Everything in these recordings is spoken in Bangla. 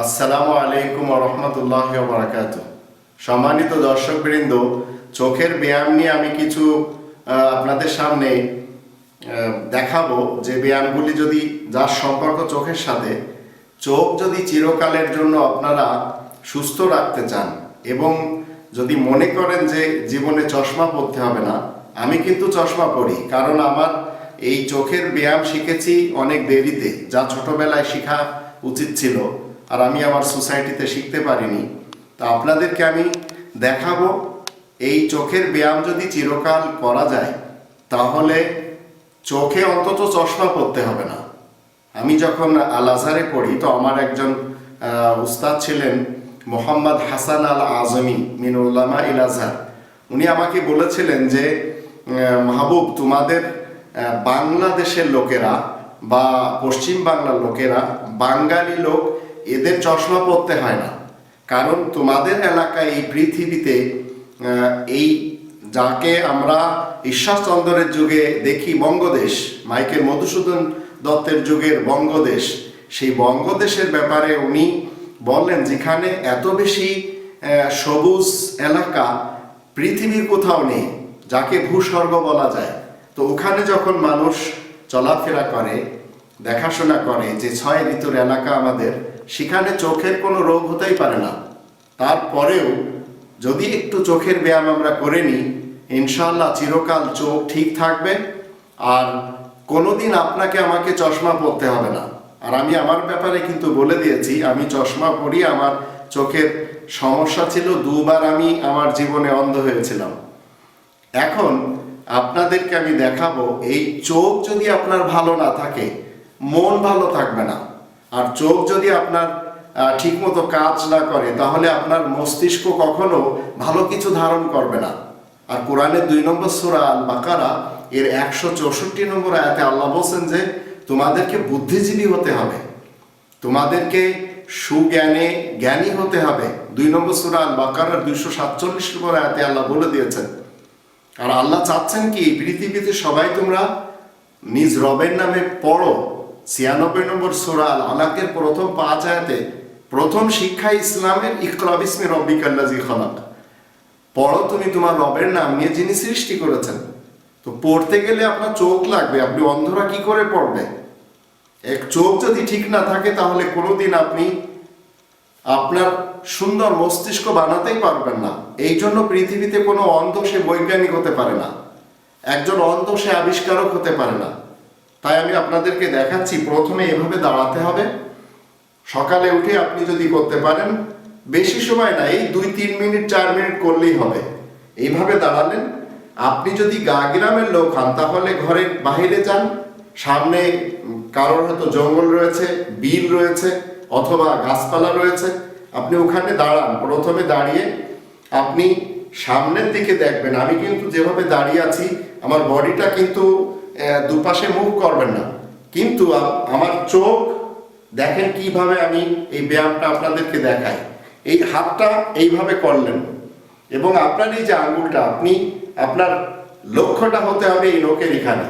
আসসালামু আলাইকুম রহমতুল্লাহ বারাকাত সম্মানিত দর্শকবৃন্দ, চোখের ব্যায়াম নিয়ে আমি কিছু আপনাদের সামনে দেখাবো। যে ব্যায়ামগুলি যদি, যার সম্পর্ক চোখের সাথে, চোখ যদি চিরকালের জন্য আপনারা সুস্থ রাখতে চান এবং যদি মনে করেন যে জীবনে চশমা পরতে হবে না, আমি কিন্তু চশমা পরি। কারণ আমার এই চোখের ব্যায়াম শিখেছি অনেক দেরিতে, যা ছোটবেলায় শেখা উচিত ছিল। আর আমি আমার সোসাইটিতে শিখতে পারিনি। তা আপনাদেরকে আমি দেখাবো, এই চোখের ব্যায়াম যদি চিরকাল করা যায়, তাহলে চোখে অন্তত চশমা পরতে হবে না। আমি যখন আল আজহারে পড়ি, তো আমার একজন উস্তাদ ছিলেন মোহাম্মদ হাসান আল আজমি মিনুল্লামা ইল আজহার উনি আমাকে বলেছিলেন যে মাহবুব, তোমাদের বাংলাদেশের লোকেরা বা পশ্চিম বাংলার লোকেরা, বাঙালি লোক এদের চশমা পরতে হয় না। কারণ তোমাদের এলাকায় এই পৃথিবীতে এই যাকে আমরা ঈশ্বরচন্দ্রের যুগে দেখি বঙ্গদেশ, মাইকেল মধুসূদন দত্তের যুগের বঙ্গদেশ, সেই বঙ্গদেশের ব্যাপারে উনি বললেন, যেখানে এত বেশি সবুজ এলাকা, পৃথিবীর কোথাও নেই, যাকে ভূস্বর্গ বলা যায়। তো ওখানে যখন মানুষ চলাফেরা করে, দেখাশোনা করে যে ছয় ঋতুর এলাকা আমাদের সেখানে চোখের কোনো রোগ হতেই পারে না। তারপরেও যদি একটু চোখের ব্যায়াম আমরা করে নিই ইনশাল্লাহ চিরকাল চোখ ঠিক থাকবে আর কোনোদিন আপনাকে আমাকে চশমা পরতে হবে না। আর আমি আমার ব্যাপারে কিন্তু বলে দিয়েছি, আমি চশমা পরি, আমার চোখের সমস্যা ছিল, দুবার আমি আমার জীবনে অন্ধ হয়েছিলাম। এখন আপনাদেরকে আমি দেখাবো, এই চোখ যদি আপনার ভালো না থাকে, মন ভালো থাকবে না। আর চোখ যদি আপনার ঠিকমতো কাজ না করে, তাহলে আপনার মস্তিষ্ক কখনো ভালো কিছু ধারণ করবে না। আর কোরআনের দুই নম্বর সুরা আল বাকারা এর একশো চৌষট্টি নম্বর আয়াতে আল্লাহ বলছেন যে, তোমাদেরকে বুদ্ধিজীবী হতে হবে। তোমাদেরকে সুজ্ঞানে জ্ঞানী হতে হবে। দুই নম্বর সুরা আল বাকারার দুইশো সাতচল্লিশ নম্বর আয়াতে আল্লাহ বলে দিয়েছেন, আর আল্লাহ চাচ্ছেন কি, পৃথিবীতে সবাই তোমরা নিজ রবের নামে পড়ো ছিয়ানব্বই নম্বর সুরা আল আলাকের প্রথম পাঁচ আয়াতে প্রথম শিক্ষা ইসলামের ইকরাব ইসমি রব্বিকাল্লাজি খলাক। পড়ো তুমি তোমার রবের নাম নিয়ে যিনি সৃষ্টি করেছেন। তো পড়তে গেলে আপনার চোখ লাগবে, আপনি অন্ধরা কি করে পড়বে এক চোখ যদি ঠিক না থাকে তাহলে কোনোদিন আপনি আপনার সুন্দর মস্তিষ্ক বানাতেই পারবেন না। এই জন্য পৃথিবীতে কোনো অন্ধ সে বৈজ্ঞানিক হতে পারে না। একজন অন্ধ সে আবিষ্কারক হতে পারে না। তাই আমি আপনাদেরকে দেখাচ্ছি, প্রথমে এভাবে দাঁড়াতে হবে। সকালে উঠে আপনি যদি করতে পারেন, বেশি সময় না, এই দুই, তিন মিনিট, চার মিনিট করলেই হবে। এইভাবে দাঁড়ালেন। আপনি যদি গা গ্রামের লোক হন, তাহলে ঘরের বাহিরে যান। সামনে কারোর হয়তো জঙ্গল রয়েছে, বিল রয়েছে, অথবা গাছপালা রয়েছে। আপনি ওখানে দাঁড়ান। প্রথমে দাঁড়িয়ে আপনি সামনের দিকে দেখবেন। আমি কিন্তু যেভাবে দাঁড়িয়ে আছি, আমার বডিটা কিন্তু দুপাশে মুখ করবেন না। কিন্তু আমার চোখ, দেখেন কীভাবে আমি এই ব্যায়ামটা আপনাদেরকে দেখাই। এই হাতটা এইভাবে করলেন এবং আপনার এই যে আঙ্গুলটা, আপনি, আপনার লক্ষ্যটা হতে হবে এই লোকের এখানে।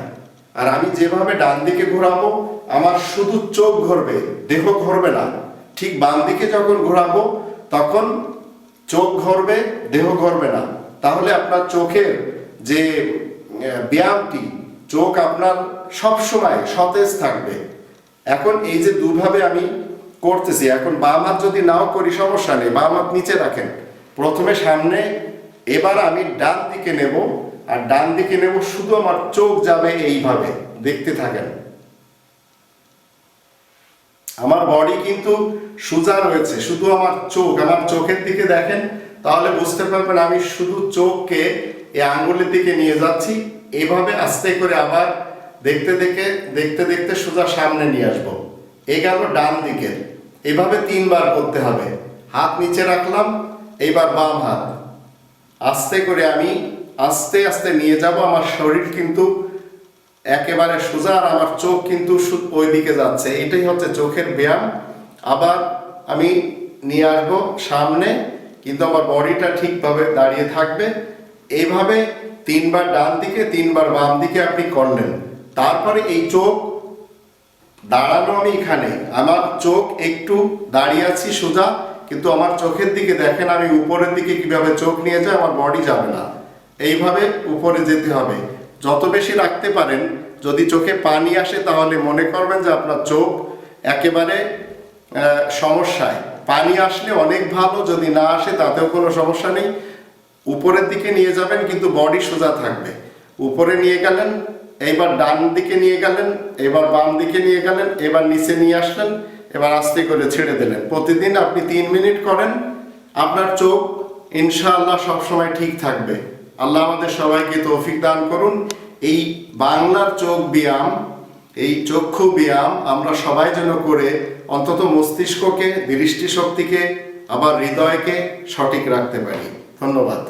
আর আমি যেভাবে ডান দিকে ঘোরাবো, আমার শুধু চোখ ঘুরবে, দেহ ঘুরবে না। ঠিক বাম দিকে যখন ঘোরাবো, তখন চোখ ঘুরবে, দেহ ঘুরবে না। তাহলে আপনার চোখের যে ব্যায়ামটি চোখ আপনার সব সময় সতেজ থাকবে। এখন এই যে দুভাবে আমি করতেছি, এখন বাম হাত যদি নাও করি সমস্যা নেই, বাম হাত নিচে রাখেন। প্রথমে সামনে, এবার আমি ডান দিকে নেব, আর ডান দিকে নেব শুধু আমার চোখ যাবে এইভাবে, দেখতে থাকেন। আমার বডি কিন্তু সোজা রয়েছে, শুধু আমার চোখ, আমার চোখের দিকে দেখেন, তাহলে বুঝতে পারবেন আমি শুধু চোখকে এই আঙ্গুলের দিকে নিয়ে যাচ্ছি এভাবে আস্তে করে আবার দেখতে দেখে, দেখতে দেখতে সোজা সামনে নিয়ে আসব। এ গেল ডান দিকের। এভাবে তিনবার করতে হবে। হাত নিচে রাখলাম, এইবার বাম হাত। আস্তে করে আমি আস্তে আস্তে নিয়ে যাব। আমার শরীর কিন্তু একেবারে সোজা আর আমার চোখ কিন্তু ওই দিকে যাচ্ছে। এটাই হচ্ছে চোখের ব্যায়াম। আবার আমি নিয়ে আসব সামনে, কিন্তু আমার বডিটা ঠিকভাবে দাঁড়িয়ে থাকবে। এইভাবে তিনবার ডান দিকে, তিনবার বাম দিকে আপনি করলেন তারপরে এই চোখ দাঁড়ানো আমি এখানে। আমার চোখ একটু দাঁড়িয়ে আছি সোজা, কিন্তু আমার চোখের দিকে দেখেন আমি উপরের দিকে কীভাবে চোখ নিয়ে যাই আমার বডি যাবে না। এইভাবে উপরে যেতে হবে। যত বেশি রাখতে পারেন, যদি চোখে পানি আসে, তাহলে মনে করবেন যে আপনার চোখ একেবারে সমস্যায়। পানি আসলে অনেক ভালো, যদি না আসে, তাতেও কোনো সমস্যা নেই। উপরের দিকে নিয়ে যাবেন, কিন্তু বডি সোজা থাকবে। উপরে নিয়ে গেলেন, এইবার ডান দিকে নিয়ে গেলেন, এবার বাম দিকে নিয়ে গেলেন, এবার নিচে নিয়ে আসলেন, এবার আস্তে করে ছেড়ে দিলেন। প্রতিদিন আপনি তিন মিনিট করেন, আপনার চোখ ইনশাআল্লাহ সবসময় ঠিক থাকবে। আল্লাহ আমাদের সবাইকে তৌফিক দান করুন। এই বাংলার চোখ ব্যায়াম, এই চক্ষু ব্যায়াম আমরা সবাই যেন করে অন্তত মস্তিষ্ককে, দৃষ্টিশক্তিকে, আবার হৃদয়কে সঠিক রাখতে পারি। ধন্যবাদ।